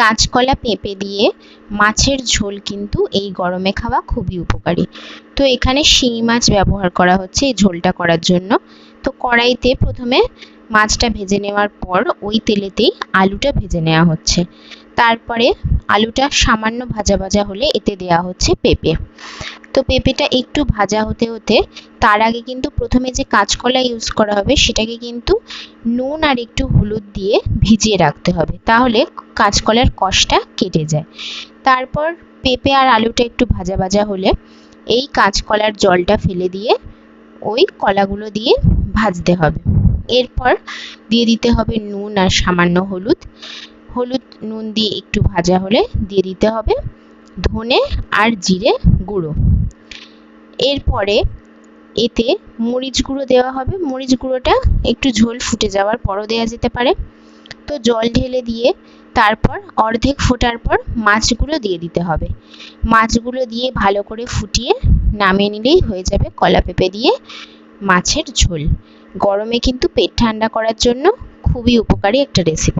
কাঁচকলা পেঁপে দিয়ে মাছের ঝোল কিন্তু এই গরমে খাওয়া খুবই উপকারী। তো এখানে শিঙি মাছ ব্যবহার করা হচ্ছে এই ঝোলটা করার জন্য। তো কড়াইতে প্রথমে মাছটা ভেজে নেওয়ার পর ওই তেলেতেই আলুটা ভেজে নেওয়া হচ্ছে। তারপরে আলুটা সামান্য ভাজা ভাজা হলে এতে দেওয়া হচ্ছে পেঁপে। তো পেঁপেটা একটু ভাজা হতে হতে তার আগে কিন্তু প্রথমে যে কাঁচকলা ইউজ করা হবে সেটাকে কিন্তু নুন আর একটু হলুদ দিয়ে ভিজিয়ে রাখতে হবে। তাহলে কাঁচকলার কষটা কেটে যায়। তারপর পেঁপে আর আলুটা একটু ভাজা ভাজা হলে এই কাঁচকলার জলটা ফেলে দিয়ে ওই কলাগুলো দিয়ে ভাজতে হবে। এরপর দিয়ে দিতে হবে নুন আর সামান্য হলুদ। হলুদ, নুন দিয়ে একটু ভাজা হলে দিয়ে দিতে হবে ধনে আর জিরে গুঁড়ো। এরপরে এতে মরিচ গুঁড়ো দেওয়া হবে। মরিচ গুঁড়োটা একটু ঝোল ফুটে যাওয়ার পরও দেওয়া যেতে পারে। তো জল ঢেলে দিয়ে তারপর অর্ধেক ফোটার পর মাছগুলো দিয়ে দিতে হবে। মাছগুলো দিয়ে ভালো করে ফুটিয়ে নামিয়ে নিলেই হয়ে যাবে কলা পেঁপে দিয়ে মাছের ঝোল। গরমে কিন্তু পেট ঠান্ডা করার জন্য খুবই উপকারী একটা রেসিপি